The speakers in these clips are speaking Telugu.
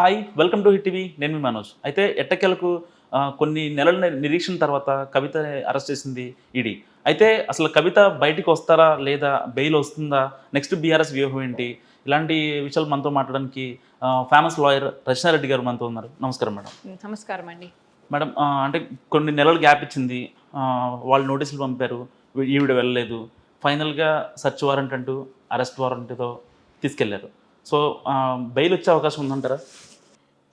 Hi welcome to hit TV. నేను మీ మనోజ్. అయితే ఎట్టకేలకు కొన్ని నెలల నిరీక్షణ తర్వాత కవిత అరెస్ట్ చేసింది ఈడీ. అయితే అసలు కవిత బయటికి వస్తారా లేదా బెయిల్ వస్తుందా? నెక్స్ట్ బీఆర్ఎస్ వ్యూహం ఏంటి? ఇలాంటి విషయాలు మనతో మాట్లాడడానికి ఫేమస్ లాయర్ రచనారెడ్డి గారు మనతో ఉన్నారు. నమస్కారం మేడం. నమస్కారం అండి. మేడం అంటే కొన్ని నెలలు గ్యాప్ ఇచ్చింది. వాళ్ళు నోటీసులు పంపారు. ఈవిడ వెళ్ళలేదు. ఫైనల్గా సర్చ్ వారెంట్ అంటూ అరెస్ట్ వారెంట్తో తీసుకెళ్ళారు. సో బెయిల్ వచ్చే అవకాశం ఉందంటారా?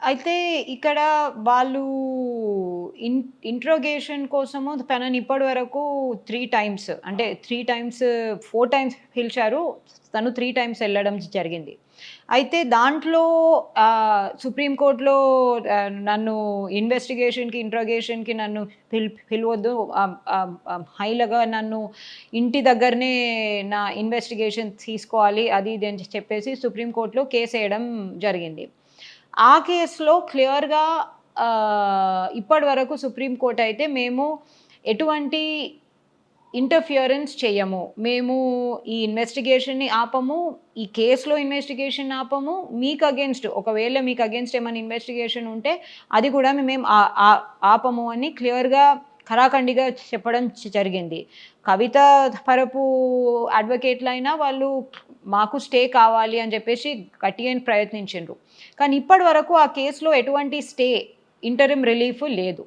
అయితే ఇక్కడ వాళ్ళు ఇన్ ఇంట్రోగేషన్ కోసము తనని ఇప్పటి వరకు త్రీ టైమ్స్ అంటే త్రీ టైమ్స్ ఫోర్ టైమ్స్ పిలిచారు. తను త్రీ టైమ్స్ వెళ్ళడం జరిగింది. అయితే దాంట్లో సుప్రీంకోర్టులో నన్ను ఇన్వెస్టిగేషన్కి ఇంట్రోగేషన్కి నన్ను పిల్ పిలవద్దు. హైలగా నన్ను ఇంటి దగ్గరనే నా ఇన్వెస్టిగేషన్ తీసుకోవాలి అది ఇది అని చెప్పేసి సుప్రీంకోర్టులో కేసు వేయడం జరిగింది. ఆ కేసులో క్లియర్గా ఇప్పటి వరకు సుప్రీంకోర్టు అయితే మేము ఎటువంటి ఇంటర్ఫియరెన్స్ చేయము. మేము ఈ ఇన్వెస్టిగేషన్ని ఆపము ఈ కేసులో ఇన్వెస్టిగేషన్ ఆపము మీకు అగేన్స్ట్ ఒకవేళ మీకు అగేన్స్ట్ ఏమైనా ఇన్వెస్టిగేషన్ ఉంటే అది కూడా మేము ఆ- ఆ- ఆపము అని క్లియర్గా ఖరాఖండిగా చెప్పడం జరిగింది. కవిత పరపు అడ్వకేట్లు అయినా వాళ్ళు మాకు స్టే కావాలి అని చెప్పేసి గట్టిగా ప్రయత్నించిండ్రు. కానీ ఇప్పటి వరకు ఆ కేసులో ఎటువంటి స్టే ఇంటరిమ్ రిలీఫ్ లేదు.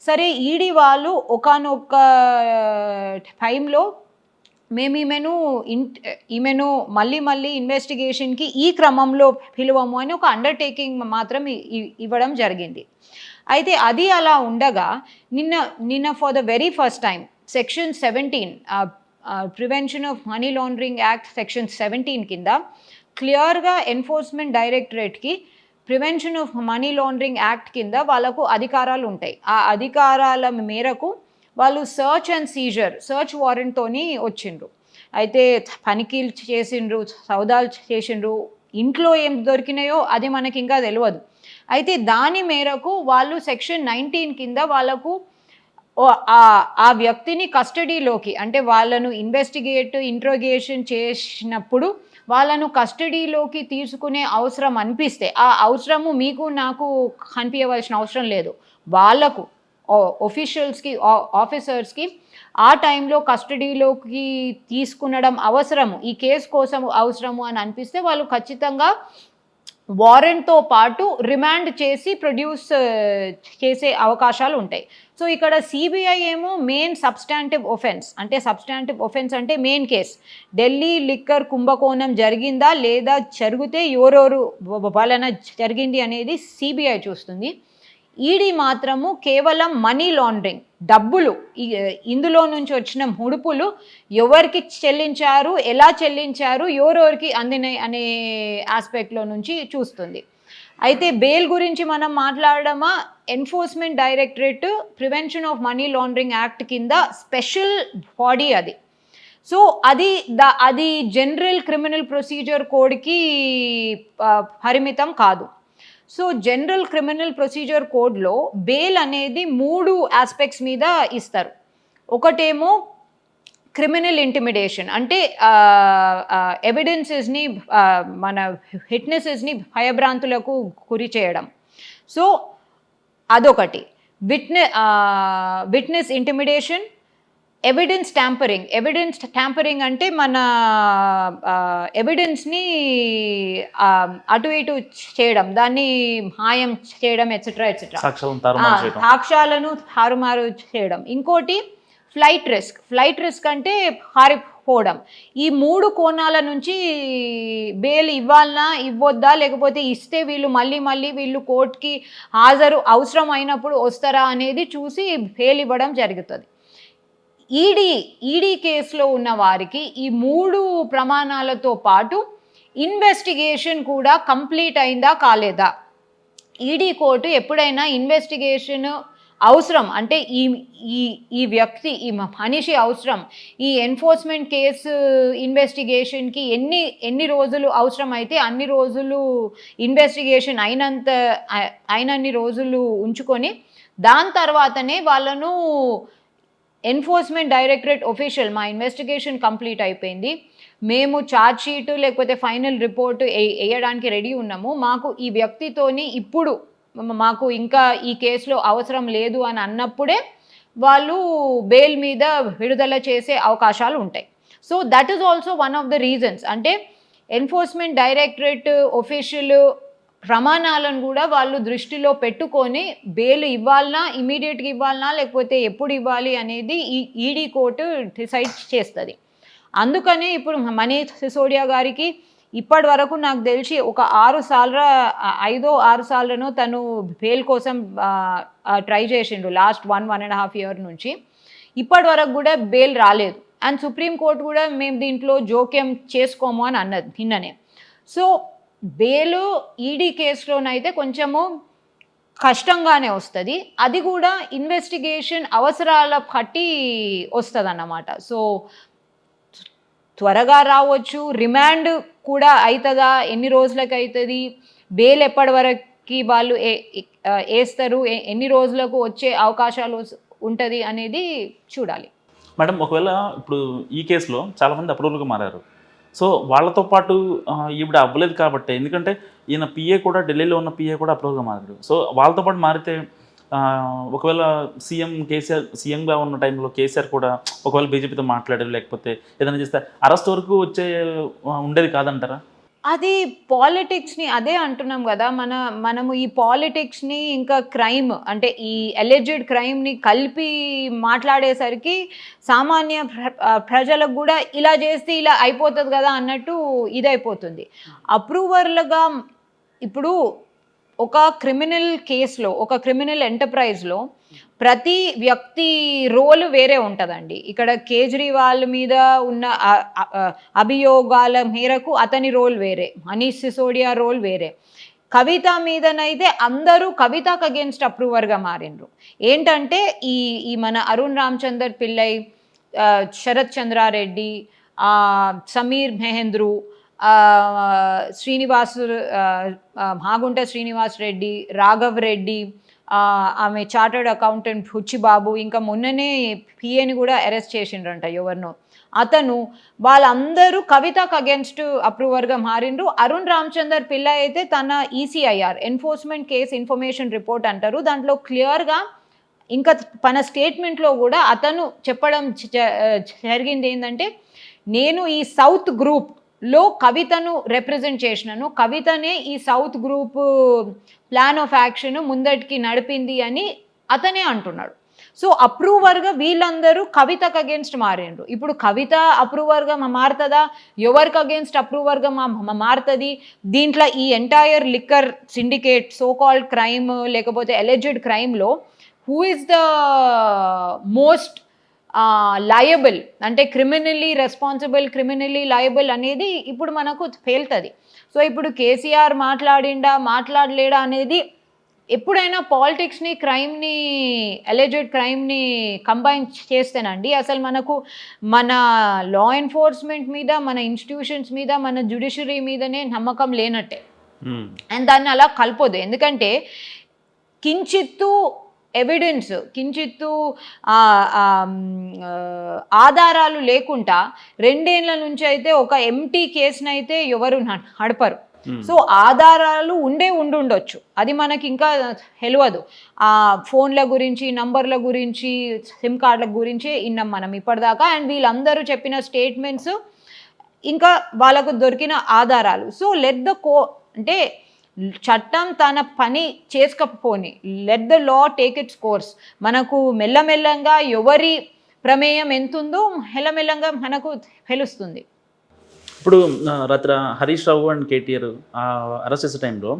సరే ఈడీ వాళ్ళు ఒకనొక టైంలో మేము ఈమెను ఇన్ ఈమెను మళ్ళీ మళ్ళీ ఇన్వెస్టిగేషన్కి ఈ క్రమంలో పిలువము అని ఒక అండర్టేకింగ్ మాత్రం ఇ- ఇవ్వడం జరిగింది. అయితే అది అలా ఉండగా నిన్న నిన్న for the very first time section seventeen prevention of money laundering act section seventeen కింద క్లియర్గా enforcement డైరెక్టరేట్కి prevention of money laundering act కింద వాళ్ళకు అధికారాలు ఉంటాయి. ఆ అధికారాల మేరకు వాళ్ళు సర్చ్ అండ్ సీజర్ సర్చ్ వారెంట్తోని వచ్చిండ్రు. అయితే పనికీలు చేసిండ్రు సౌదాలు చేసిండ్రు ఇంట్లో ఏం దొరికినాయో అది మనకి ఇంకా తెలియదు అయితే దాని మేరకు వాళ్ళు సెక్షన్ నైన్టీన్ కింద వాళ్ళకు ఆ- వ్యక్తిని కస్టడీలోకి అంటే వాళ్ళను ఇన్వెస్టిగేట్ ఇంట్రోగేషన్ చేసినప్పుడు వాళ్ళను కస్టడీలోకి తీసుకునే అవసరం అనిపిస్తే ఆ అవసరము మీకు నాకు కనిపించవలసిన అవసరం లేదు. వాళ్ళకు ఒఫీషియల్స్కి ఆఫీసర్స్కి ఆ టైంలో కస్టడీలోకి తీసుకునడం అవసరము ఈ కేసు కోసం అవసరము అని అనిపిస్తే వాళ్ళు ఖచ్చితంగా వారెంట్తో పాటు రిమాండ్ చేసి ప్రొడ్యూస్ చేసే అవకాశాలు ఉంటాయి. సో ఇక్కడ సిబిఐ ఏమో మెయిన్ సబ్స్టాంటివ్ ఒఫెన్స్ అంటే సబ్స్టాంటివ్ ఒఫెన్స్ అంటే మెయిన్ కేస్ ఢిల్లీ లిక్కర్ కుంభకోణం జరిగిందా లేదా జరిగితే ఎవరెవరు వలన జరిగింది అనేది సిబిఐ చూస్తుంది. ఈడీ మాత్రము కేవలం మనీ లాండరింగ్ డబ్బులు. ఇందులో నుంచి వచ్చిన ముడుపులు ఎవరికి చెల్లించారు ఎలా చెల్లించారు ఎవరెవరికి అందినాయి అనే ఆస్పెక్ట్లో నుంచి చూస్తుంది. అయితే బెయిల్ గురించి మనం మాట్లాడడమా? Enforcement directorate prevention of money laundering act కింద స్పెషల్ బాడీ అది. సో అది ద అది జనరల్ క్రిమినల్ ప్రొసీజర్ కోడ్కి పరిమితం కాదు. సో జనరల్ క్రిమినల్ ప్రొసీజర్ కోడ్లో బెయిల్ అనేది మూడు ఆస్పెక్ట్స్ మీద ఇస్తారు. ఒకటేమో క్రిమినల్ ఇంటిమిడేషన్ అంటే ఎవిడెన్సెస్ని మన విట్నెసెస్ని భయభ్రాంతులకు గురి చేయడం. సో అదొకటి. Witness witness intimidation evidence tampering evidence tampering అంటే మన ఎవిడెన్స్ని అటు ఇటు చేయడం దాన్ని మాయం చేయడం ఎట్సెట్రా ఎట్సెట్రా సాక్ష్యాలను తారుమారు చేయడం. ఇంకోటి ఫ్లైట్ రిస్క్ ఫ్లైట్ రిస్క్ అంటే పారిపోవడం. ఈ మూడు కోణాల నుంచి బెయిల్ ఇవ్వాలనా ఇవ్వొద్దా లేకపోతే ఇస్తే వీళ్ళు మళ్ళీ మళ్ళీ వీళ్ళు కోర్టుకి హాజరు అవసరం అయినప్పుడు వస్తారా అనేది చూసి బెయిల్ ఇవ్వడం జరుగుతుంది. ఈడీ ఈడీ కేసులో ఉన్న వారికి ఈ మూడు ప్రమాణాలతో పాటు ఇన్వెస్టిగేషన్ కూడా కంప్లీట్ అయిందా కాలేదా? ఈడీ కోర్టు ఎప్పుడైనా ఇన్వెస్టిగేషన్ అవసరం అంటే ఈ ఈ ఈ వ్యక్తి ఈ మనిషి అవసరం ఈ ఎన్ఫోర్స్మెంట్ కేసు ఇన్వెస్టిగేషన్కి ఎన్ని ఎన్ని రోజులు అవసరం అయితే అన్ని రోజులు ఇన్వెస్టిగేషన్ అయినంత అయినన్ని రోజులు ఉంచుకొని దాని తర్వాతనే వాళ్ళను ఎన్ఫోర్స్మెంట్ డైరెక్టరేట్ ఒఫీషియల్ మా ఇన్వెస్టిగేషన్ కంప్లీట్ అయిపోయింది. మేము ఛార్జ్ షీట్ లేకపోతే ఫైనల్ రిపోర్ట్ వేయడానికి రెడీ ఉన్నాము. మాకు ఈ వ్యక్తితోని ఇప్పుడు మాకు ఇంకా ఈ కేసులో అవసరం లేదు అని అన్నప్పుడే వాళ్ళు బెయిల్ మీద విడుదల చేసే అవకాశాలు ఉంటాయి. So that is also one of the reasons అంటే ఎన్ఫోర్స్మెంట్ డైరెక్టరేట్ ఒఫీషియల్ ప్రమాణాలను కూడా వాళ్ళు దృష్టిలో పెట్టుకొని బెయిల్ ఇవ్వాలనా ఇమీడియట్గా ఇవ్వాలనా లేకపోతే ఎప్పుడు ఇవ్వాలి అనేది ఈ ఈడీ కోర్టు డిసైడ్ చేస్తుంది. అందుకనే ఇప్పుడు మనీష్ సిసోడియా గారికి ఇప్పటి వరకు నాకు తెలిసి ఒక ఆరు సార్ల ఐదో ఆరు సార్లను తను బెయిల్ కోసం ట్రై చేసిండు last one one and half year నుంచి. ఇప్పటి వరకు కూడా బెయిల్ రాలేదు. అండ్ సుప్రీంకోర్టు కూడా మేము దీంట్లో జోక్యం చేసుకోము అని అన్నది నిన్ననే. సో బెయిల్ ఈడీ కేసులోనైతే కొంచెము కష్టంగానే వస్తుంది. అది కూడా ఇన్వెస్టిగేషన్ అవసరాల బట్టి వస్తుంది అన్నమాట సో త్వరగా రావచ్చు రిమాండ్ కూడా అవుతుందా ఎన్ని రోజులకు అవుతుంది బెయిల్ ఎప్పటి వరకు వాళ్ళు ఏ- వేస్తారు ఎన్ని రోజులకు వచ్చే అవకాశాలు ఉంటుంది అనేది చూడాలి. మేడం ఒకవేళ ఇప్పుడు ఈ కేసులో చాలామంది అప్రూవల్గా మారారు. సో వాళ్ళతో పాటు ఈవిడ అవ్వలేదు కాబట్టి. ఎందుకంటే ఈయన పిఏ కూడా ఢిల్లీలో ఉన్న పిఏ కూడా అప్రూవ్గా మారాడు. సో వాళ్ళతో పాటు మారితే ఒకవేళ సీఎం కేసీఆర్ సీఎంగా ఉన్న టైంలో కేసీఆర్ కూడా ఒకవేళ బీజేపీతో మాట్లాడారు లేకపోతే ఏదైనా చేస్తే అరెస్ట్ వరకు వచ్చే ఉండేది కాదంటారా? అది పాలిటిక్స్ని అదే అంటున్నాం కదా మన మనము ఈ పాలిటిక్స్ని ఇంకా క్రైమ్ అంటే ఈ ఎలిజెడ్ క్రైమ్ని కలిపి మాట్లాడేసరికి సామాన్య ప్ర- ప్రజలకు కూడా ఇలా చేస్తే ఇలా అయిపోతుంది కదా అన్నట్టు ఇదైపోతుంది. అప్రూవర్లుగా ఇప్పుడు ఒక క్రిమినల్ కేసులో ఒక క్రిమినల్ ఎంటర్ప్రైజ్లో ప్రతి వ్యక్తి రోల్ వేరే ఉంటుందండి. ఇక్కడ కేజ్రీవాల్ మీద ఉన్న అభియోగాల మేరకు అతని రోల్ వేరే మనీష్ సిసోడియా రోల్ వేరే. కవిత మీదనైతే అందరూ కవితకు అగేన్స్ట్ అప్రూవర్గా మారిండ్రు. ఏంటంటే ఈ ఈ మన అరుణ్ రామచందర్ పిల్లై శరత్ చంద్రారెడ్డి సమీర్ మెహేంద్రు శ్రీనివాసు మాగుంట శ్రీనివాస్ రెడ్డి రాఘవ్ రెడ్డి ఆమె చార్టర్డ్ అకౌంటెంట్ హుచ్చిబాబు ఇంకా మొన్ననే పిఏని కూడా అరెస్ట్ చేసిండ్రంట ఎవరినో. అతను వాళ్ళందరూ కవితకు అగేన్స్ట్ అప్రూవర్గా మారిండ్రు. అరుణ్ రామచందర్ పిల్ల అయితే తన ECIR enforcement case information report అంటారు. దాంట్లో క్లియర్గా ఇంకా తన స్టేట్మెంట్లో కూడా అతను చెప్పడం జరిగింది ఏంటంటే నేను ఈ సౌత్ గ్రూప్ లో కవితను రిప్రజెంట్ చేసినాను. కవితనే ఈ south group plan of action ముందటికి నడిపింది అని అతనే అంటున్నాడు. సో అప్రూవర్గా వీళ్ళందరూ కవితకు అగేన్స్ట్ మారిండ్రు. ఇప్పుడు కవిత అప్రూవర్గా మారుతుందా? ఎవరికి అగేన్స్ట్ అప్రూవర్గా మా మా మారుతుంది? దీంట్లో ఈ entire liquor syndicate so called crime లేకపోతే alleged క్రైమ్లో who is the most liable అంటే క్రిమినల్లీ రెస్పాన్సిబుల్ క్రిమినల్లీ లయబుల్ అనేది ఇప్పుడు మనకు తేలుతుంది. సో ఇప్పుడు కేసీఆర్ మాట్లాడిండా మాట్లాడలేడా అనేది ఎప్పుడైనా పాలిటిక్స్ని క్రైమ్ని ఎలిజెడ్ క్రైమ్ని కంబైన్ చేస్తేనండి అసలు మనకు మన లా ఎన్ఫోర్స్మెంట్ మీద మన ఇన్స్టిట్యూషన్స్ మీద మన జ్యుడిషియరీ మీదనే నమ్మకం లేనట్టే. అండ్ దాన్ని అలా కలపొద్దు. ఎందుకంటే కించిత్తు ఎవిడెన్స్ కించిత్తు ఆధారాలు లేకుండా రెండేళ్ళ నుంచి అయితే ఒక ఎంటీ కేసుని అయితే ఎవరు నడపరు. సో ఆధారాలు ఉండే ఉండుండొచ్చు. అది మనకి ఇంకా తెలియదు ఆ ఫోన్ల గురించి నంబర్ల గురించి సిమ్ కార్డుల గురించి విన్నాం మనం ఇప్పటిదాకా. అండ్ వీళ్ళందరూ చెప్పిన స్టేట్మెంట్స్ ఇంకా వాళ్ళకు దొరికిన ఆధారాలు. సో లెట్ ద కో అంటే చట్టం తన పని చేసుకపోని let the law take its course మనకు మెల్లమెల్లంగా ఎవరి ప్రమేయం ఎంతుందో మెల్లమెల్లంగా మనకు తెలుస్తుంది. ఇప్పుడు రాత్రి Harish Rao and KTR arrest చేసే టైంలో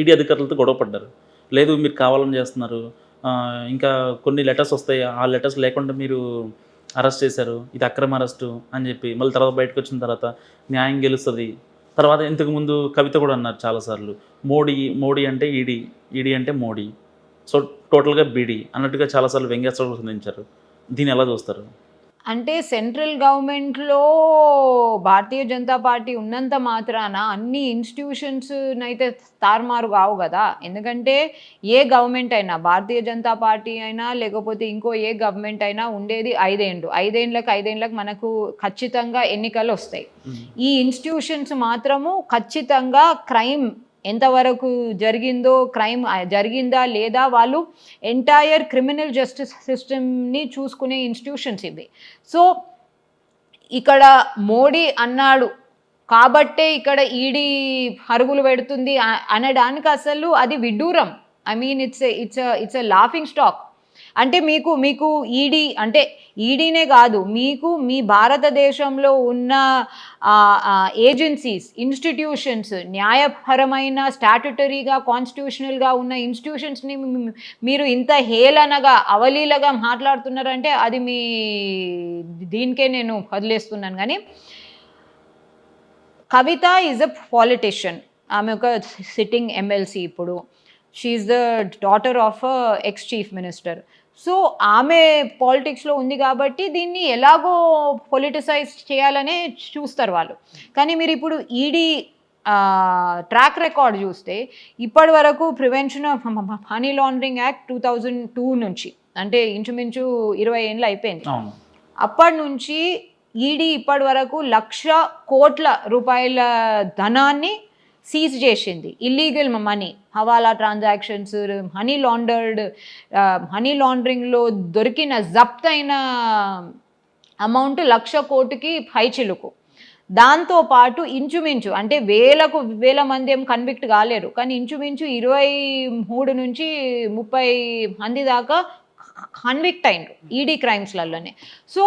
ఈడీ అధికారులతో గొడవ పడ్డారు. లేదు మీరు కావాలని చేస్తున్నారు. ఇంకా కొన్ని లెటర్స్ వస్తాయి. ఆ లెటర్స్ లేకుండా మీరు అరెస్ట్ చేశారు. ఇది అక్రమ అరెస్టు అని చెప్పి మళ్ళీ తర్వాత బయటకు వచ్చిన తర్వాత న్యాయం గెలుస్తుంది. తర్వాత ఇంతకు ముందు కవిత కూడా అన్నారు చాలాసార్లు మోడీ మోడీ అంటే ఈడీ ఈడీ అంటే మోడీ. సో టోటల్గా బీడీ అన్నట్టుగా చాలాసార్లు వ్యంగ్యాస్త్రాలు సంధించారు. దీన్ని ఎలా చూస్తారు? అంటే సెంట్రల్ గవర్నమెంట్లో భారతీయ జనతా పార్టీ ఉన్నంత మాత్రాన అన్ని ఇన్స్టిట్యూషన్స్ అయితే తారుమారు కావు కదా. ఎందుకంటే ఏ గవర్నమెంట్ అయినా భారతీయ జనతా పార్టీ అయినా లేకపోతే ఇంకో ఏ గవర్నమెంట్ అయినా ఉండేది ఐదేండ్లు. ఐదేండ్లకు ఐదేండ్లకు మనకు ఖచ్చితంగా ఎన్నికలు వస్తాయి ఈ ఇన్స్టిట్యూషన్స్ మాత్రము ఖచ్చితంగా క్రైమ్ ఎంతవరకు జరిగిందో క్రైమ్ జరిగిందా లేదా వాళ్ళు ఎంటైర్ క్రిమినల్ జస్టిస్ సిస్టమ్ని చూసుకునే ఇన్స్టిట్యూషన్స్ ఇవి. సో ఇక్కడ మోడీ అన్నాడు కాబట్టే ఇక్కడ ఈడీ హరుగులు పెడుతుంది అనడానికి అసలు అది విడ్డూరం. I mean it's it's it's a laughing stock అంటే మీకు మీకు ఈడీ అంటే ఈడీనే కాదు మీకు మీ భారతదేశంలో ఉన్న ఏజెన్సీస్ ఇన్స్టిట్యూషన్స్ న్యాయపరమైన స్టాట్యుటరీగా కాన్స్టిట్యూషనల్గా ఉన్న ఇన్స్టిట్యూషన్స్ని మీరు ఇంత హేళనగా అవలీలగా మాట్లాడుతున్నారంటే అది మీ దీనికే నేను వదిలేస్తున్నాను. కానీ కవిత ఈజ్ అ పాలిటిషియన్ ఆమె ఒక సిట్టింగ్ ఎమ్మెల్సీ ఇప్పుడు. She's the daughter of ex chief minister so ఆమె పాలిటిక్స్లో ఉంది కాబట్టి దీన్ని ఎలాగో పొలిటిసైజ్ చేయాలనే చూస్తారు వాళ్ళు. కానీ మీరు ఇప్పుడు ఈడీ ట్రాక్ రికార్డ్ చూస్తే ఇప్పటి వరకు prevention of money laundering act two thousand two నుంచి అంటే ఇంచుమించు ఇరవై ఏళ్ళు అయిపోయింది. అప్పటి నుంచి ఈడీ ఇప్పటి వరకు లక్ష కోట్ల రూపాయల ధనాన్ని సీజ్ చేసింది. Illegal money hawala transactions money laundered money లాండరింగ్లో దొరికిన జప్తైన అయిన అమౌంట్ లక్ష కోటికి పైచిలుకు దాంతో పాటు ఇంచుమించు అంటే వేలకు వేల మంది ఏం కన్విక్ట్ కాలేరు. కానీ ఇంచుమించు ఇరవై మూడు నుంచి ముప్పై మంది దాకా కన్విక్ట్ అయినరు ఈడీ క్రైమ్స్లలోనే సో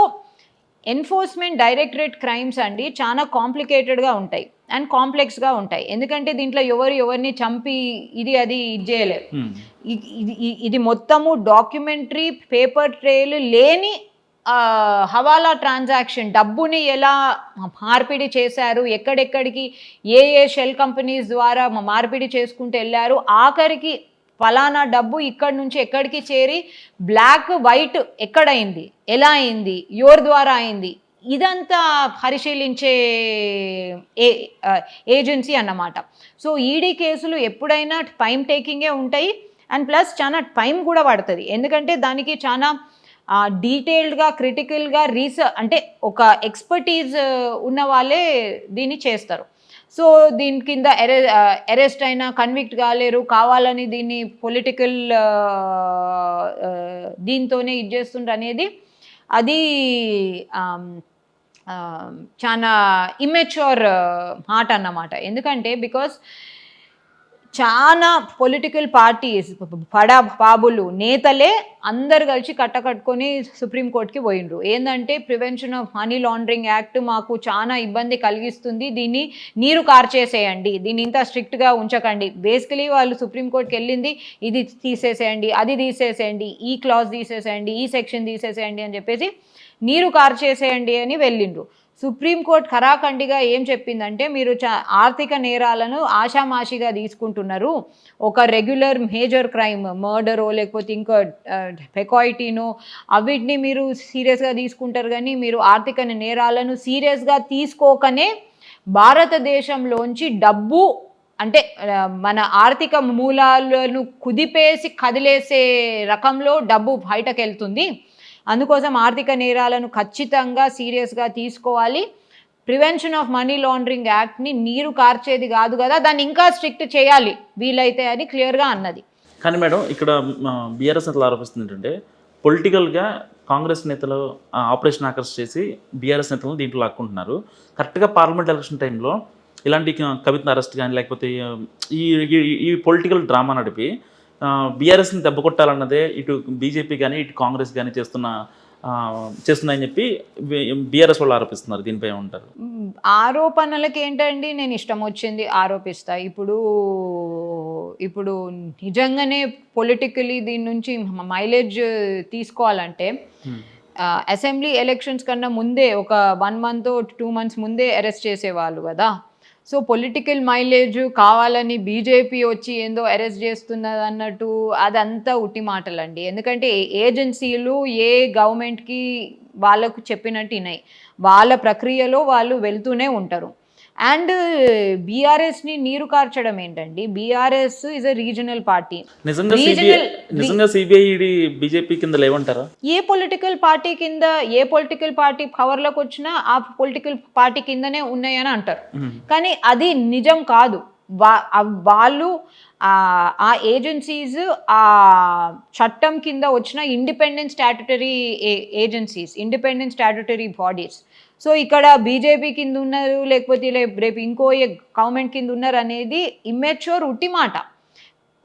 ఎన్ఫోర్స్మెంట్ డైరెక్టరేట్ క్రైమ్స్ అండి చాలా కాంప్లికేటెడ్గా ఉంటాయి. అండ్ కాంప్లెక్స్గా ఉంటాయి. ఎందుకంటే దీంట్లో ఎవరు ఎవరిని చంపి ఇది అది ఇది చేయలేరు. ఇది మొత్తము డాక్యుమెంటరీ పేపర్ ట్రేలు లేని హవాలా ట్రాన్సాక్షన్. డబ్బుని ఎలా మార్పిడి చేశారు ఎక్కడెక్కడికి ఏ ఏ షెల్ కంపెనీస్ ద్వారా మార్పిడి చేసుకుంటూ వెళ్ళారు ఆఖరికి ఫలానా డబ్బు ఇక్కడి నుంచి ఎక్కడికి చేరి బ్లాక్ వైట్ ఎక్కడైంది ఎలా అయింది? ఎవరి ద్వారా అయింది? ఇదంతా పరిశీలించే ఏ ఏజెన్సీ అన్నమాట. సో ఈడీ కేసులు ఎప్పుడైనా టైం టేకింగే ఉంటాయి. అండ్ ప్లస్ చాలా టైం కూడా పడుతుంది. ఎందుకంటే దానికి చాలా డీటెయిల్డ్గా క్రిటికల్గా రీసెర్చ్ అంటే ఒక ఎక్స్పర్టీజ్ ఉన్న వాళ్ళే దీన్ని చేస్తారు. సో దీని కింద ఎరె అరెస్ట్ అయినా కన్విక్ట్ కాలేరు కావాలని దీన్ని పొలిటికల్ దీంతోనే ఇది చేస్తుండ్రు అనేది అది చాలా ఇమ్మెచ్యూర్ మాట అన్నమాట. ఎందుకంటే బికాస్ చాలా పొలిటికల్ పార్టీస్ పడా బాబులు నేతలే అందరు కలిసి కట్టకట్టుకొని సుప్రీంకోర్టుకి పోయిండ్రు. ఏంటంటే prevention of money laundering act మాకు చాలా ఇబ్బంది కలిగిస్తుంది. దీన్ని నీరు కార్చేసేయండి. దీన్ని ఇంత స్ట్రిక్ట్గా ఉంచకండి. బేసికలీ వాళ్ళు సుప్రీంకోర్టుకి వెళ్ళింది ఇది తీసేసేయండి అది తీసేసేయండి ఈ క్లాజ్ తీసేసేయండి ఈ సెక్షన్ తీసేసేయండి అని చెప్పేసి నీరు కార్చేసేయండి అని వెళ్ళిండ్రు. సుప్రీంకోర్టు ఖరాఖండిగా ఏం చెప్పిందంటే మీరు చా ఆర్థిక నేరాలను ఆషామాషిగా తీసుకుంటున్నారు. ఒక రెగ్యులర్ మేజర్ క్రైమ్ మర్డరో లేకపోతే ఇంకా పెకాయిటీనో అవిటిని మీరు సీరియస్గా తీసుకుంటారు కానీ మీరు ఆర్థిక నేరాలను సీరియస్గా తీసుకోకనే భారతదేశంలోంచి డబ్బు అంటే మన ఆర్థిక మూలాలను కుదిపేసి కదిలేసే రకంలో డబ్బు బయటకు వెళ్తుంది అందుకోసం ఆర్థిక నేరాలను ఖచ్చితంగా సీరియస్గా తీసుకోవాలి. ప్రివెన్షన్ ఆఫ్ మనీ లాండరింగ్ యాక్ట్ని నీరు కార్చేది కాదు కదా దాన్ని ఇంకా స్ట్రిక్ట్ చేయాలి వీలైతే అని క్లియర్గా అన్నది. కానీ మేడం ఇక్కడ బీఆర్ఎస్ నేతలు ఆరోపిస్తుంది ఏంటంటే పొలిటికల్గా కాంగ్రెస్ నేతలు ఆపరేషన్ ఆకర్ష్ చేసి బీఆర్ఎస్ నేతలను దీంట్లో లాక్కుంటున్నారు. కరెక్ట్గా పార్లమెంట్ ఎలక్షన్ టైంలో ఇలాంటి క- కవితను అరెస్ట్ కానీ లేకపోతే ఈ- ఈ పొలిటికల్ డ్రామా నడిపి బీఆర్ఎస్ని దెబ్బ కొట్టాలన్నదే ఇటు బీజేపీ కానీ ఇటు కాంగ్రెస్ కానీ చేస్తున్న చేస్తున్నాయని చెప్పి బీఆర్ఎస్ వాళ్ళు ఆరోపిస్తున్నారు. దీనిపై ఉంటారు ఆరోపణలకి ఏంటండి? నేను ఇష్టం వచ్చింది ఆరోపిస్తా. ఇప్పుడు ఇప్పుడు నిజంగానే పొలిటికలీ దీని నుంచి మైలేజ్ తీసుకోవాలంటే అసెంబ్లీ ఎలక్షన్స్ కన్నా ముందే ఒక వన్ మంత్ టూ మంత్స్ ముందే అరెస్ట్ చేసేవాళ్ళు కదా. సో పొలిటికల్ మైలేజ్ కావాలని బీజేపీ వచ్చి ఏందో అరెస్ట్ చేస్తున్నది అన్నట్టు అదంతా ఉట్టి మాటలండి. ఎందుకంటే ఏజెన్సీలు ఏ గవర్నమెంట్కి వాళ్ళకు చెప్పినట్టు వినాయి. వాళ్ళ ప్రక్రియలో వాళ్ళు వెళ్తూనే ఉంటారు. అండ్ బీఆర్ఎస్ని నీరు కార్చడం ఏంటండి? BRS is a regional party నిజంగా Regional- సిబిఐ నిజంగా సిబిఐ ఈడీ బీజేపీ కింద లేవంటారా? ఏ పొలిటికల్ పార్టీ కింద ఏ పొలిటికల్ పార్టీ పవర్లోకి వచ్చినా ఆ పొలిటికల్ పార్టీ కిందనే ఉన్నాయని అంటారు. కానీ అది నిజం కాదు. వా- వాళ్ళు ఆ- ఆ ఏజెన్సీస్ ఆ చట్టం కింద వచ్చిన independent statutory agencies independent statutory bodies so ఇక్కడ బీజేపీ కింద ఉన్నారు లేకపోతే రేపు ఇంకో గవర్నమెంట్ కింద ఉన్నారు అనేది ఇమ్మెచ్యూర్ ఉట్టి మాట.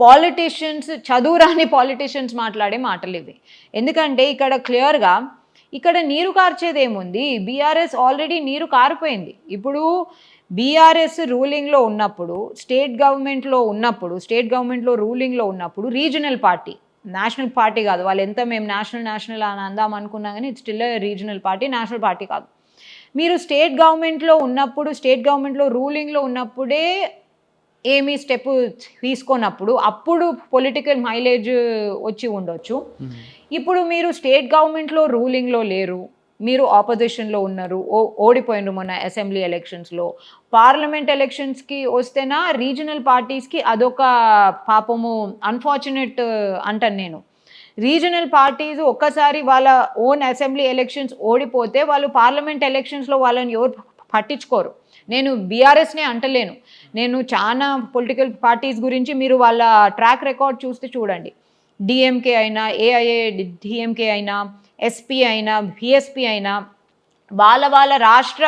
పాలిటీషియన్స్ చదువురాని పాలిటీషియన్స్ మాట్లాడే మాటలు ఇవి. ఎందుకంటే ఇక్కడ క్లియర్గా ఇక్కడ నీరు కార్చేది ఏముంది? బీఆర్ఎస్ ఆల్రెడీ నీరు కారిపోయింది. ఇప్పుడు బీఆర్ఎస్ రూలింగ్లో ఉన్నప్పుడు స్టేట్ గవర్నమెంట్లో ఉన్నప్పుడు స్టేట్ గవర్నమెంట్లో రూలింగ్లో ఉన్నప్పుడు రీజనల్ పార్టీ నేషనల్ పార్టీ కాదు. వాళ్ళు ఎంత మేము నేషనల్ నేషనల్ అని అందాం అనుకున్నా కానీ it's still regional party national party కాదు. మీరు స్టేట్ గవర్నమెంట్లో ఉన్నప్పుడు స్టేట్ గవర్నమెంట్లో రూలింగ్లో ఉన్నప్పుడే ఏమీ స్టెప్ తీసుకోనప్పుడు అప్పుడు పొలిటికల్ మైలేజ్ వచ్చి ఉండొచ్చు. ఇప్పుడు మీరు స్టేట్ గవర్నమెంట్లో రూలింగ్లో లేరు మీరు ఆపోజిషన్లో ఉన్నారు ఓ ఓడిపోయినారు మొన్న అసెంబ్లీ ఎలక్షన్స్లో. పార్లమెంట్ ఎలక్షన్స్కి వస్తేనా రీజనల్ పార్టీస్కి అదొక పాపము అన్ఫార్చునేట్ అంటాను నేను. రీజనల్ పార్టీస్ ఒక్కసారి వాళ్ళ ఓన్ అసెంబ్లీ ఎలక్షన్స్ ఓడిపోతే వాళ్ళు పార్లమెంట్ ఎలక్షన్స్లో వాళ్ళని ఎవరు పట్టించుకోరు. నేను బీఆర్ఎస్నే అంటలేను. నేను చాలా పొలిటికల్ పార్టీస్ గురించి మీరు వాళ్ళ ట్రాక్ రికార్డ్ చూస్తే చూడండి. డిఎంకే అయినా ఏఐఏ డిఎంకే అయినా ఎస్పీ అయినా బిఎస్పీ అయినా వాళ్ళ వాళ్ళ రాష్ట్ర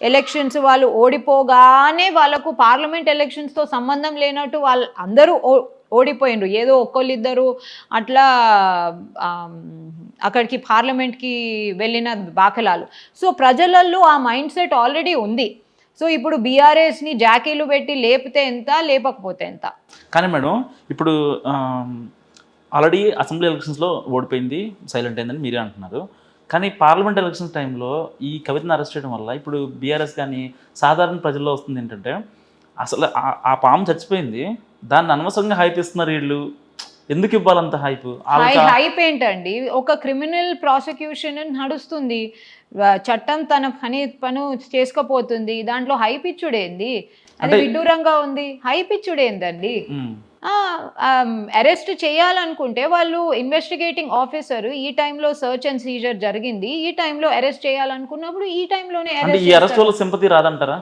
ఎలక్షన్స్ వాళ్ళు ఓడిపోగానే వాళ్ళకు పార్లమెంట్ ఎలక్షన్స్తో సంబంధం లేనట్టు వాళ్ళు అందరూ ఓడిపోయిండ్రు. ఏదో ఒక్కళ్ళిద్దరు అట్లా అక్కడికి పార్లమెంట్కి వెళ్ళిన దాఖలాలు. సో ప్రజలలో ఆ మైండ్ సెట్ ఆల్రెడీ ఉంది. సో ఇప్పుడు బీఆర్ఎస్ని జాకీలు పెట్టి లేపితే ఎంత లేపకపోతే ఎంత? కానీ మేడం ఇప్పుడు ఆల్రెడీ అసెంబ్లీ ఎలక్షన్స్లో ఓడిపోయింది సైలెంట్ అయిందని మీరే అంటున్నారు. కానీ పార్లమెంట్ ఎలక్షన్స్ టైంలో ఈ కవితను అరెస్ట్ చేయడం వల్ల ఇప్పుడు బీఆర్ఎస్ కానీ సాధారణ ప్రజల్లో వస్తుంది ఏంటంటే అసలు ఆ పాము చచ్చిపోయింది. దాన్ని అనవసరంగా హైప్ ఇస్తున్నారు వీళ్ళు. ఎందుకు ఇవ్వాలంత హైప్ హైప్ ఏంటండి? ఒక క్రిమినల్ ప్రాసిక్యూషన్ నడుస్తుంది. చట్టం తన పని పను చేసుకపోతుంది. దాంట్లో హైప్ ఇచ్చుడేంది? అది విడ్డూరంగా ఉంది. హైప్ ఇచ్చుడేందండి? అరెస్ట్ చేయాలనుకుంటే వాళ్ళు ఇన్వెస్టిగేటింగ్ ఆఫీసర్ ఈ టైంలో సర్చ్ అండ్ సీజర్ జరిగింది. ఈ టైంలో అరెస్ట్ చేయాలనుకున్నప్పుడు ఈ టైంలోనే అరెస్ట్ సింపతి రాదంటారా?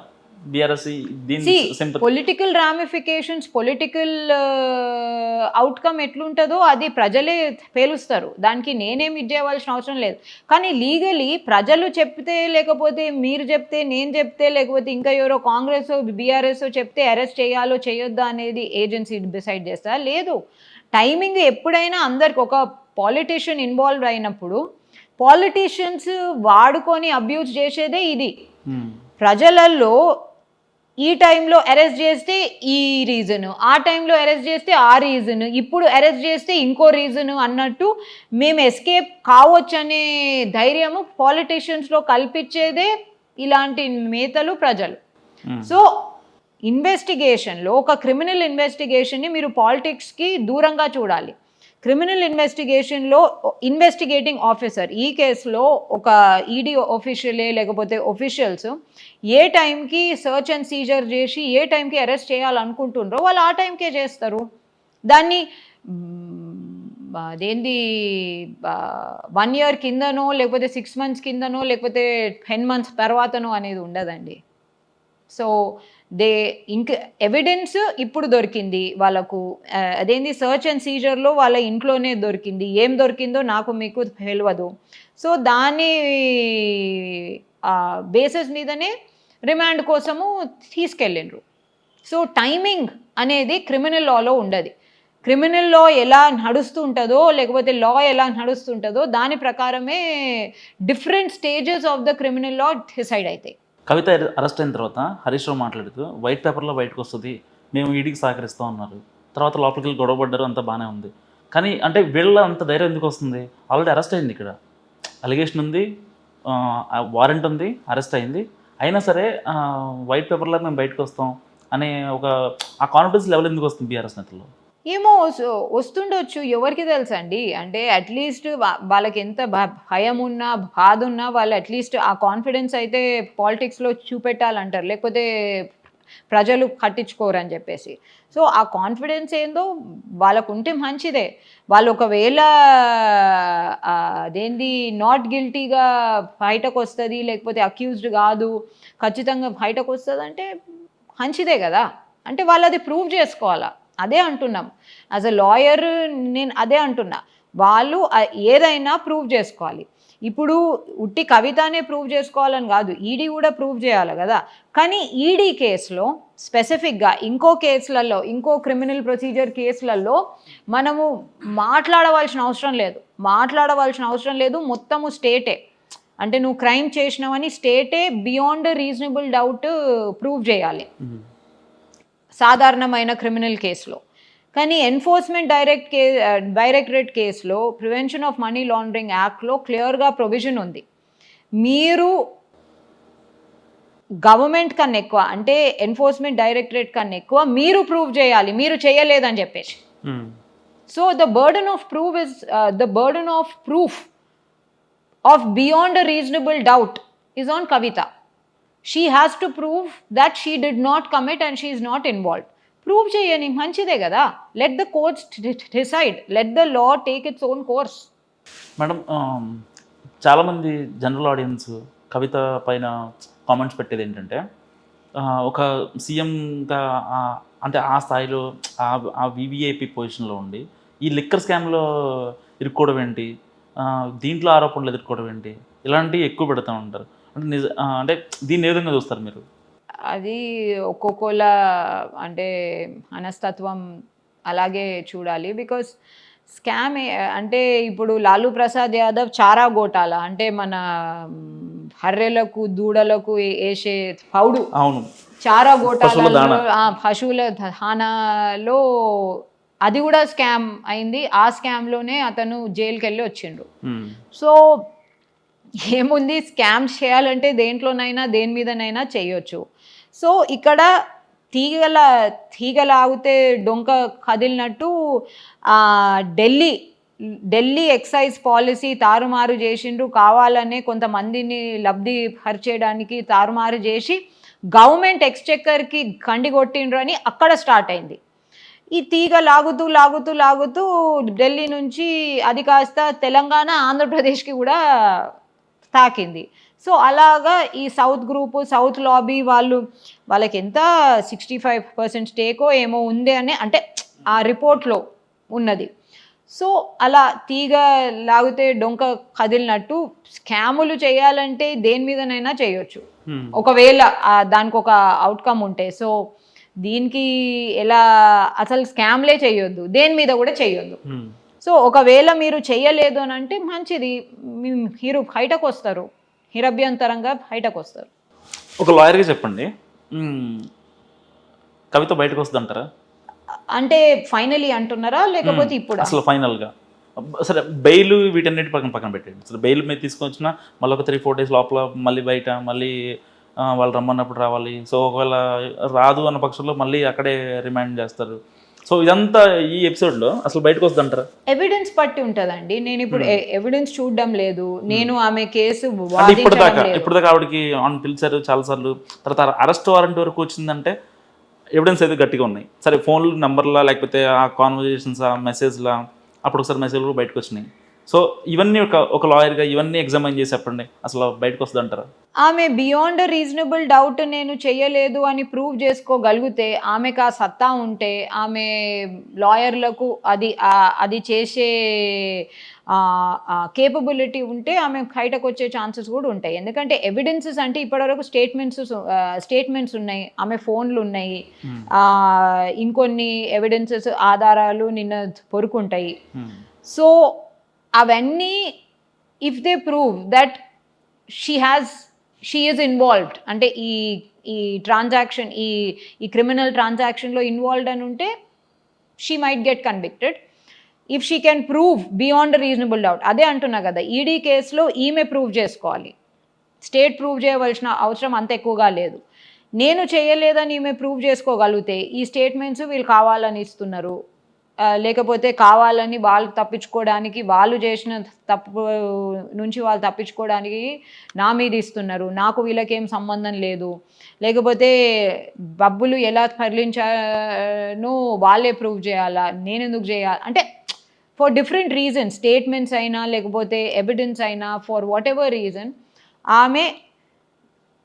బీఆర్ఎస్ దీని sympathy political ramifications political outcome ఎట్లుంటుందో అది ప్రజలే పేలుస్తారు. దానికి నేనేం ఇది చేయవలసిన అవసరం లేదు. కానీ లీగలీ ప్రజలు చెప్తే లేకపోతే మీరు చెప్తే నేను చెప్తే లేకపోతే ఇంకా ఎవరో కాంగ్రెస్ బీఆర్ఎస్ చెప్తే అరెస్ట్ చేయాలో చేయొద్దా అనేది ఏజెన్సీ డిసైడ్ చేస్తా? లేదు. టైమింగ్ ఎప్పుడైనా అందరికి ఒక పాలిటీషియన్ ఇన్వాల్వ్ అయినప్పుడు పాలిటీషియన్స్ వాడుకొని అబ్యూజ్ చేసేదే ఇది. ఉమ్. ప్రజలలో ఈ టైంలో అరెస్ట్ చేస్తే ఈ రీజన్ ఆ టైంలో అరెస్ట్ చేస్తే ఆ రీజన్ ఇప్పుడు అరెస్ట్ చేస్తే ఇంకో రీజన్ అన్నట్టు మేము ఎస్కేప్ కావచ్చనే ధైర్యము పాలిటీషియన్స్లో కల్పించేదే ఇలాంటి నేతలు ప్రజలు Hmm. సో ఇన్వెస్టిగేషన్లో ఒక క్రిమినల్ ఇన్వెస్టిగేషన్ని మీరు పాలిటిక్స్కి దూరంగా చూడాలి క్రిమినల్ ఇన్వెస్టిగేషన్లో ఇన్వెస్టిగేటింగ్ ఆఫీసర్. ఈ కేసులో ఒక ఈడీ ఆఫీషియలే లేకపోతే ఒఫీషియల్స్ ఏ టైంకి సర్చ్ అండ్ సీజర్ చేసి ఏ టైంకి అరెస్ట్ చేయాలనుకుంటుండ్రో వాళ్ళు ఆ టైంకే చేస్తారు. దాన్ని అదేంది వన్ ఇయర్ కిందనో లేకపోతే సిక్స్ మంత్స్ కిందనో లేకపోతే టెన్ మంత్స్ తర్వాతనో అనేది ఉండదండి. సో దే ఇంక ఎవిడెన్స్ ఇప్పుడు దొరికింది వాళ్ళకు. అదేంది సర్చ్ అండ్ సీజర్లో వాళ్ళ ఇంట్లోనే దొరికింది. ఏం దొరికిందో నాకు మీకు తెలియదు సో దాని బేసిస్ మీదనే రిమాండ్ కోసము తీసుకెళ్ళిండ్రు. సో టైమింగ్ అనేది క్రిమినల్ లాలో ఉండదు. క్రిమినల్ లా ఎలా నడుస్తుంటుందో లేకపోతే లా ఎలా నడుస్తుంటుందో దాని ప్రకారమే different stages of the criminal law decide అవుతాయి కవిత అరెస్ట్ అయిన తర్వాత హరీష్ రావు మాట్లాడుతూ వైట్ పేపర్లో బయటకు వస్తుంది మేము ఈడికి సహకరిస్తాం అన్నారు. తర్వాత లోపలికి వెళ్ళి గొడవ పడ్డారు అంతా బాగానే ఉంది. కానీ అంటే వీళ్ళ అంత ధైర్యం ఎందుకు వస్తుంది? ఆల్రెడీ అరెస్ట్ అయింది ఇక్కడ. అలిగేషన్ ఉంది వారెంట్ ఉంది అరెస్ట్ అయింది. అయినా సరే వైట్ పేపర్లో మేము బయటకు వస్తాం అనే ఒక ఆ కాన్ఫిడెన్స్ లెవెల్ ఎందుకు వస్తుంది బీఆర్ఎస్ నేతల్లో? ఏమో వస్తుండొచ్చు. ఎవరికి తెలుసండి? అంటే అట్లీస్ట్ వాళ్ళకి ఎంత భ- భయం ఉన్నా బాధ ఉన్నా వాళ్ళు అట్లీస్ట్ ఆ కాన్ఫిడెన్స్ అయితే పాలిటిక్స్లో చూపెట్టాలంటారు. లేకపోతే ప్రజలు పట్టించుకోరు అని చెప్పేసి. సో ఆ కాన్ఫిడెన్స్ ఏందో వాళ్ళకు ఉంటే మంచిదే. వాళ్ళు ఒకవేళ అదేంది నాట్ గిల్టీగా బయటకు వస్తుంది లేకపోతే అక్యూజ్డ్ కాదు ఖచ్చితంగా బయటకు వస్తుంది అంటే మంచిదే కదా. అంటే వాళ్ళు అది ప్రూవ్ చేసుకోవాలా. అదే అంటున్నాం. యాజ్ అ లాయర్ నేను అదే అంటున్నా. వాళ్ళు ఏదైనా ప్రూవ్ చేసుకోవాలి. ఇప్పుడు ఉట్టి కవితనే ప్రూవ్ చేసుకోవాలని కాదు. ఈడీ కూడా ప్రూవ్ చేయాలి కదా. కానీ ఈడీ కేసులో స్పెసిఫిక్గా ఇంకో కేసులలో ఇంకో క్రిమినల్ ప్రొసీజర్ కేసులలో మనము మాట్లాడవలసిన అవసరం లేదు. మాట్లాడవలసిన అవసరం లేదు. మొత్తము స్టేటే అంటే నువ్వు క్రైమ్ చేసినావని స్టేటే బియాండ్ రీజనబుల్ డౌట్ ప్రూవ్ చేయాలి. సాధారణమైన క్రిమినల్ కేసులో. కానీ ఎన్ఫోర్స్మెంట్ డైరెక్ట్ కే డైరెక్టరేట్ కేసులో ప్రివెన్షన్ ఆఫ్ మనీ లాండరింగ్ యాక్ట్లో క్లియర్గా ప్రొవిజన్ ఉంది. మీరు గవర్నమెంట్ కన్నా ఎక్కువ అంటే ఎన్ఫోర్స్మెంట్ డైరెక్టరేట్ కన్నా ఎక్కువ మీరు ప్రూవ్ చేయాలి మీరు చేయలేదని చెప్పేసి. మ్మ్. So the burden of prove is the burden of proof of beyond a reasonable doubt is on Kavitha. She has to prove that she did not commit and she is not involved prove చేయని మంచిదే కదా. Let the courts decide let the law take its own course madam చాలామంది జనరల్ ఆడియన్స్ కవిత పైన కామెంట్స్ పెట్టేది ఏంటంటే ఒక సీఎంగా అంటే ఆ స్థాయిలో ఆ ఆ వివిఐపి పొజిషన్లో ఉండి ఈ లిక్కర్ స్కామ్లో ఇరుక్కోవడం ఏంటి? దీంట్లో ఆరోపణలు ఎదుర్కోవడం ఏంటి? ఇలాంటివి ఎక్కువ పెడతా ఉంటారు. అంటే నిజ అంటే దీన్ని ఏ విధంగా చూస్తారు మీరు? అది ఒక్కొక్కల అంటే మనస్తత్వం అలాగే చూడాలి. బికాస్ స్కామ్ అంటే ఇప్పుడు లాలూ ప్రసాద్ యాదవ్ చారా గోటాల అంటే మన హర్రెలకు దూడలకు వేసే పౌడు. అవును. చారా. గోటాలలో పశువుల దానాలో అది కూడా స్కామ్ అయింది. ఆ స్కామ్లోనే అతను జైలుకి వెళ్ళి వచ్చిండు. సో ఏముంది? స్కామ్స్ చేయాలంటే దేంట్లోనైనా దేని మీదనైనా చేయొచ్చు. సో ఇక్కడ తీగల తీగలాగితే డొంక కదిలినట్టు ఢిల్లీ ఢిల్లీ ఎక్సైజ్ పాలసీ తారుమారు చేసిండ్రు. కావాలనే కొంతమందిని లబ్ధి పరిచేయడానికి తారుమారు చేసి గవర్నమెంట్ ఎక్స్చెక్కర్కి కండి కొట్టిండ్రు అని అక్కడ స్టార్ట్ అయింది. ఈ తీగ లాగుతూ లాగుతూ లాగుతూ ఢిల్లీ నుంచి అది కాస్త తెలంగాణ ఆంధ్రప్రదేశ్కి కూడా తాకింది. సో అలాగా ఈ సౌత్ గ్రూపు సౌత్ లాబీ వాళ్ళు వాళ్ళకి ఎంత సిక్స్టీ ఫైవ్ పర్సెంట్ స్టేకో ఏమో ఉంది అని అంటే ఆ రిపోర్ట్లో ఉన్నది. సో అలా తీగ లాగితే డొంక కదిలినట్టు స్కాములు చేయాలంటే దేని మీదనైనా చేయొచ్చు. ఒకవేళ దానికి ఒక అవుట్కమ్ ఉంటే సో దీనికి ఎలా అసలు స్కామ్లే చేయొద్దు. దేని మీద కూడా చేయొద్దు. సో ఒకవేళ మీరు చేయలేదు అని అంటే మంచిది. మీరు బయటకు వస్తారు. నిరభ్యంతరంగా బయటకు వస్తారు. ఒక లాయర్గా చెప్పండి. కవిత బయటకు వస్తుంది అంటారా అంటే ఫైనలీ అంటున్నారా? లేకపోతే ఇప్పుడు? అసలు ఫైనల్గా. సరే బెయిల్ వీటన్నిటి పక్కన పక్కన పెట్టండి. సరే బెయిల్ మీద తీసుకొచ్చిన మళ్ళీ ఒక త్రీ ఫోర్ డేస్ లోపల మళ్ళీ బయట మళ్ళీ వాళ్ళు రమ్మన్నప్పుడు రావాలి. సో ఒకవేళ రాదు అన్న పక్షంలో మళ్ళీ అక్కడే రిమైండ్ చేస్తారు. సో ఇదంతా ఈ ఎపిసోడ్లో అసలు బయటకు వస్తుంది అంటారా ఎవిడెన్స్ పట్టి ఉంటదండి. నేను ఇప్పుడు ఎవిడెన్స్ చూడడం లేదు. నేను ఆమె కేసు ఇప్పటిదాకా ఇప్పటిదాకా ఆవిడకి ఆన్ పిలిచారు చాలాసార్లు. తర్వాత అరెస్ట్ వారెంట్ వరకు వచ్చిందంటే ఎవిడెన్స్ అయితే గట్టిగా ఉన్నాయి. సరే ఫోన్లు నెంబర్లా లేకపోతే ఆ కాన్వర్జేషన్స్ ఆ మెసేజ్లా అప్పుడు ఒకసారి మెసేజ్లు బయటకు వచ్చినాయి. సో ఇవన్నీ ఒక ఒక లాయర్గా ఇవన్నీ ఎగ్జామైన్ చేసి చెప్పండి. అసలు బయటకు వస్తుంది అంటారా? ఆమె బియాండ్ రీజనబుల్ డౌట్ నేను చేయలేదు అని ప్రూవ్ చేసుకోగలిగితే ఆమెకు ఆ సత్తా ఉంటే ఆమె లాయర్లకు అది అది చేసే కేపబిలిటీ ఉంటే ఆమె బయటకు వచ్చే ఛాన్సెస్ కూడా ఉంటాయి. ఎందుకంటే ఎవిడెన్సెస్ అంటే ఇప్పటివరకు స్టేట్మెంట్స్ స్టేట్మెంట్స్ ఉన్నాయి ఆమె ఫోన్లు ఉన్నాయి. ఇంకొన్ని ఎవిడెన్సెస్ ఆధారాలు నిన్న పొరుకుంటాయి. సో అవన్నీ if they prove that she has she is involved అంటే ఈ ఈ ట్రాన్సాక్షన్ ఈ ఈ క్రిమినల్ ట్రాన్సాక్షన్లో ఇన్వాల్వ్డ్ అని ఉంటే she might get convicted if she can prove beyond reasonable doubt అదే అంటున్నా కదా ఈడీ కేసులో ఈమె ప్రూవ్ చేసుకోవాలి. స్టేట్ ప్రూవ్ చేయవలసిన అవసరం అంత ఎక్కువగా లేదు. నేను చేయలేదని ఈమె ప్రూవ్ చేసుకోగలిగితే ఈ స్టేట్మెంట్స్ వీళ్ళు కావాలని ఇస్తున్నారు. లేకపోతే కావాలని వాళ్ళు తప్పించుకోవడానికి వాళ్ళు చేసిన తప్పు నుంచి వాళ్ళు తప్పించుకోవడానికి నా మీద ఇస్తున్నారు. నాకు వీళ్ళకేం సంబంధం లేదు. లేకపోతే బబ్బులు ఎలా తరలించాను వాళ్ళే ప్రూవ్ చేయాలా? నేను ఎందుకు చేయాలి? అంటే ఫర్ డిఫరెంట్ రీజన్ స్టేట్మెంట్స్ అయినా లేకపోతే ఎవిడెన్స్ అయినా ఫర్ వాట్ ఎవర్ రీజన్ ఆమె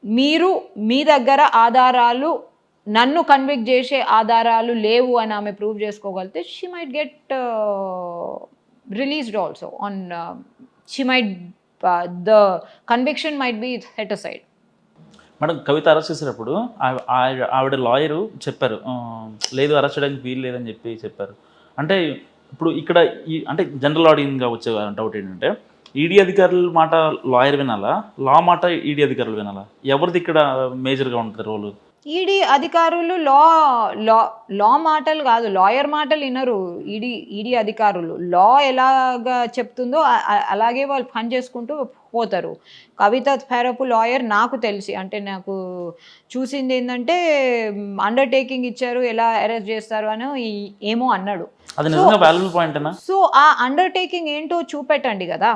మీరు మీ దగ్గర ఆధారాలు నన్ను కన్విక్ట్ చేసే ఆధారాలు లేవు అని ఆమె ప్రూవ్ చేసుకోగలిగితే she might get released also on she might the conviction might be set aside madam Kavitha arrest చేసినప్పుడు ఆ- ఆవిడ లాయరు చెప్పారు లేదు అరెస్ట్ చేయడానికి వీలు లేదని చెప్పి చెప్పారు. అంటే ఇప్పుడు ఇక్కడ ఈ అంటే జనరల్ ఆడియన్గా వచ్చే డౌట్ ఏంటంటే ఈడీ అధికారుల మాట లాయర్ వినాలా? లా మాట ఈడీ అధికారులు వినాలా? ఎవరిది ఇక్కడ మేజర్గా ఉంటుంది రోలు? ఈడీ అధికారులు లా లా లా మాటలు కాదు లాయర్ మాటలు వినరు ఈడీ ఈడీ అధికారులు. లా ఎలాగా చెప్తుందో అలాగే వాళ్ళు పని చేసుకుంటూ పోతారు. కవిత ఫెరపు లాయర్ నాకు తెలిసి అంటే నాకు చూసింది ఏంటంటే అండర్టేకింగ్ ఇచ్చారు ఎలా అరెస్ట్ చేస్తారు అని ఏమో అన్నాడు. సో ఆ అండర్టేకింగ్ ఏంటో చూపెట్టండి కదా.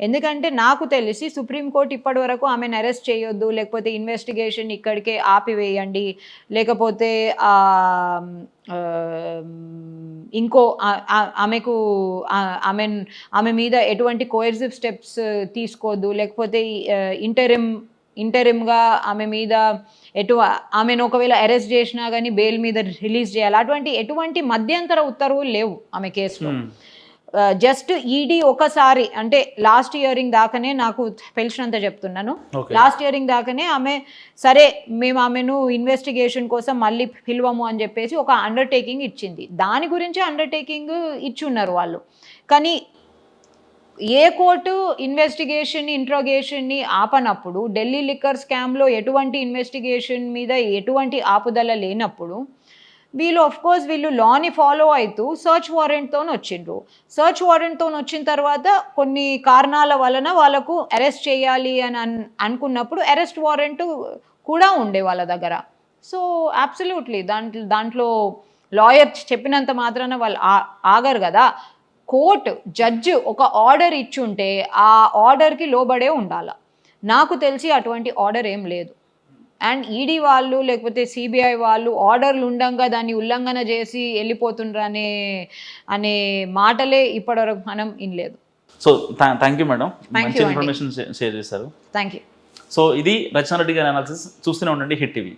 ఎందుకంటే నాకు తెలిసి సుప్రీంకోర్టు ఇప్పటి వరకు ఆమెను అరెస్ట్ చేయొద్దు లేకపోతే ఇన్వెస్టిగేషన్ ఇక్కడికే ఆపివేయండి లేకపోతే ఇంకో ఆమెకు ఆమె ఆమె మీద ఎటువంటి కోయర్సివ్ స్టెప్స్ తీసుకోవద్దు లేకపోతే ఇంటరిమ్ ఇంటరిమ్గా ఆమె మీద ఎటు ఆమెను ఒకవేళ అరెస్ట్ చేసినా కానీ బెయిల్ మీద రిలీజ్ చేయాలి. అటువంటి ఎటువంటి మధ్యంతర ఉత్తర్వులు లేవు ఆమె కేసులో. జస్ట్ ఈడీ ఒకసారి అంటే లాస్ట్ ఇయరింగ్ దాకానే నాకు తెలిసినంత చెప్తున్నాను. లాస్ట్ ఇయరింగ్ దాకానే ఆమె సరే మేము ఆమెను ఇన్వెస్టిగేషన్ కోసం మళ్ళీ పిలువము అని చెప్పేసి ఒక అండర్టేకింగ్ ఇచ్చింది. దాని గురించి అండర్టేకింగ్ ఇచ్చున్నారు వాళ్ళు. కానీ ఏ కోర్టు ఇన్వెస్టిగేషన్ ఇంట్రోగేషన్ని ఆపనప్పుడు ఢిల్లీ లిక్కర్ స్కామ్లో ఎటువంటి ఇన్వెస్టిగేషన్ మీద ఎటువంటి ఆపుదల లేనప్పుడు వీళ్ళు ఆఫ్ కోర్స్ వీళ్ళు లాని ఫాలో అవుతూ సర్చ్ వారెంట్తో వచ్చిండ్రు. సర్చ్ వారెంట్తో వచ్చిన తర్వాత కొన్ని కారణాల వలన వాళ్ళకు అరెస్ట్ చేయాలి అని అన్ అనుకున్నప్పుడు అరెస్ట్ వారెంట్ కూడా ఉండే వాళ్ళ దగ్గర. సో అబ్సల్యూట్లీ దాంట్లో దాంట్లో లాయర్ చెప్పినంత మాత్రాన వాళ్ళు ఆ- ఆగరు కదా. కోర్టు జడ్జి ఒక ఆర్డర్ ఇచ్చుంటే ఆ ఆర్డర్కి లోబడే ఉండాలి. నాకు తెలిసి అటువంటి ఆర్డర్ ఏం లేదు. అండ్ ఈడీ వాళ్ళు లేకపోతే సిబిఐ వాళ్ళు ఆర్డర్లు ఉండంగా దాన్ని ఉల్లంఘన చేసి వెళ్ళిపోతుండ్రు అనే అనే మాటలే ఇప్పటివరకు మనం వినలేదు. సో థ్యాంక్ యూ మేడం మంచి. ఇన్ఫర్మేషన్ షేర్ చేశారు. థ్యాంక్ యూ సో ఇది రచనారెడ్డి గారి అనాలిసిస్ చూస్తూనే ఉండండి హిట్ టీవీ